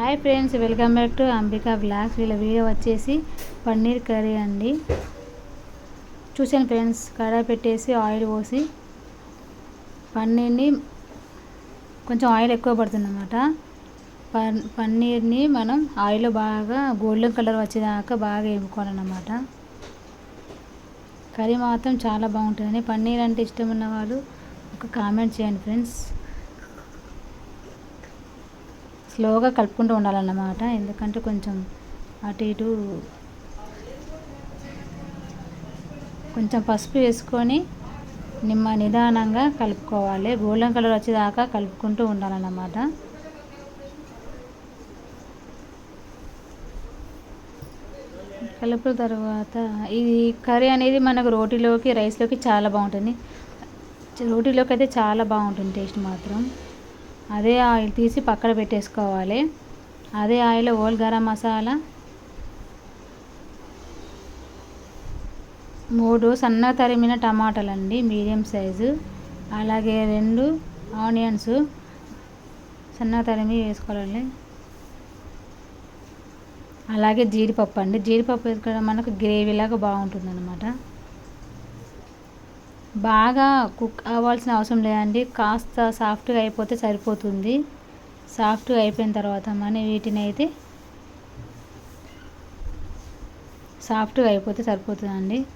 Hi friends welcome back to Ambika blogs వీళ్ళ video వచ్చేసి paneer curry అండి. చూసాను ఫ్రెండ్స్ కడాయి పెట్టేసి ఆయిల్ పోసి పన్నీర్ని కొంచెం ఆయిల్ ఎక్కువ పడుతుంది అన్నమాట పన్నీర్ని మనం ఆయిల్లో బాగా గోల్డెన్ కలర్ వచ్చేదాకా బాగా వేపుకోవాలన్నమాట. కర్రీ మాత్రం చాలా బాగుంటుంది పన్నీర్ అంటే ఇష్టం ఉన్న వాళ్ళు ఒక కామెంట్ చేయండి ఫ్రెండ్స్. స్లోగా కలుపుకుంటూ ఉండాలన్నమాట. ఎందుకంటే కొంచెం అటు ఇటు కొంచెం పసుపు వేసుకొని నిమ్మ నిదానంగా కలుపుకోవాలి. గోల్డెన్ కలర్ వచ్చేదాకా కలుపుకుంటూ ఉండాలన్నమాట. కలుపుల తర్వాత ఇది కర్రీ అనేది మనకు రోటీలోకి రైస్లోకి చాలా బాగుంటుంది. రోటీలోకి అయితే చాలా బాగుంటుంది టేస్ట్ మాత్రం. అదే ఆయిల్ తీసి పక్కన పెట్టేసుకోవాలి. అదే ఆయిల్ ఓల్ గరం మసాలా. మూడు సన్న తరిమిన టమాటాలు అండి మీడియం సైజు. అలాగే రెండు ఆనియన్స్ సన్న తరిమి వేసుకోవాలి అలాగే జీడిపప్పు అండి. జీడిపప్పు వేసుకోవడం మనకు గ్రేవీలాగా బాగుంటుంది అనమాట బాగా కుక్ అవ్వాల్సిన అవసరం లేదండి. కాస్త సాఫ్ట్గా అయిపోతే సరిపోతుంది. సాఫ్ట్గా అయిపోయిన తర్వాత మనీ వీటిని అయితే సాఫ్ట్గా అయిపోతే సరిపోతుందండి.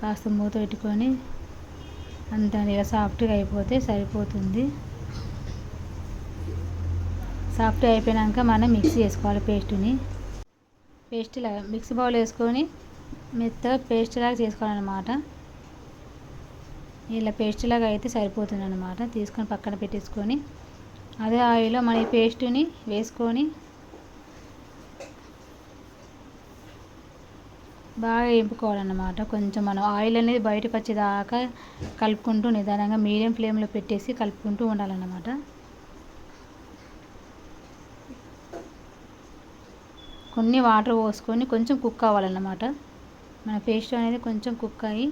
కాస్త మూత పెట్టుకొని అంత ఇలా సాఫ్ట్గా అయిపోతే సరిపోతుంది. సాఫ్ట్ అయిపోయాక మనం మిక్సీ చేసుకోవాలి పేస్ట్ని. పేస్ట్ లాగా మిక్సీ బౌల్ వేసుకొని మెత్తగా పేస్ట్ లాగా చేసుకోవాలన్నమాట. ఇలా పేస్ట్ లాగా అయితే సరిపోతుంది అనమాట తీసుకొని పక్కన పెట్టేసుకొని అదే ఆయిల్లో మన ఈ పేస్ట్ని వేసుకొని బాగా వేపుకోవాలన్నమాట. కొంచెం మనం ఆయిల్ అనేది బయటకు వచ్చేదాకా కలుపుకుంటూ నిదానంగా మీడియం ఫ్లేమ్లో పెట్టేసి కలుపుకుంటూ ఉండాలన్నమాట. కొన్ని వాటర్ పోసుకొని కొంచెం కుక్ అవ్వాలన్నమాట. మన పేస్ట్ అనేది కొంచెం కుక్ అయ్యి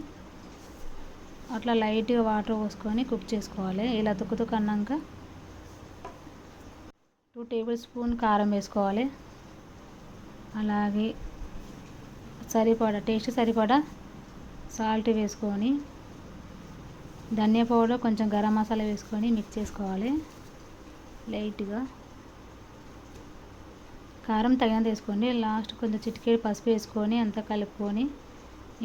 అట్లా లైట్గా వాటర్ పోసుకొని కుక్ చేసుకోవాలి. ఇలా తుక్కు అన్నాక టూ టేబుల్ స్పూన్ కారం వేసుకోవాలి. అలాగే సరిపడా టేస్ట్ సరిపడా సాల్ట్ వేసుకొని ధనియా పౌడర్ కొంచెం గరం మసాలా వేసుకొని మిక్స్ చేసుకోవాలి. లైట్గా. కారం తగినంత వేసుకోండి. లాస్ట్ కొంచెం చిటికేడు పసుపు వేసుకొని అంతా కలుపుకొని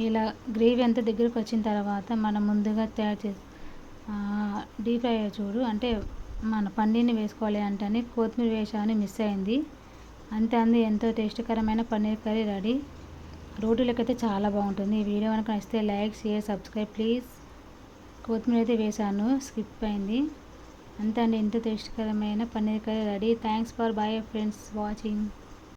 ఇలా గ్రేవీ అంతా దగ్గరకు వచ్చిన తర్వాత మనం ముందుగా తయారు చేసి డీప్ ఫ్రై చూడు. అంటే మన పన్నీర్ని వేసుకోవాలి అంటే కొత్తిమీర వేసామని మిస్ అయింది. అంతే అంది. ఎంతో టేస్ట్కరమైన పన్నీర్ కర్రీ రెడీ. రోటీలకు అయితే చాలా బాగుంటుంది. ఈ వీడియో కనుక నచ్చితే లైక్ షేర్ సబ్స్క్రైబ్ ప్లీజ్. కొత్తిమీర అయితే వేసాను. స్కిప్ అయింది. అంతే అండి ఎంతో టేస్ట్కరమైన paneer curry ready. Thanks for bye friends watching.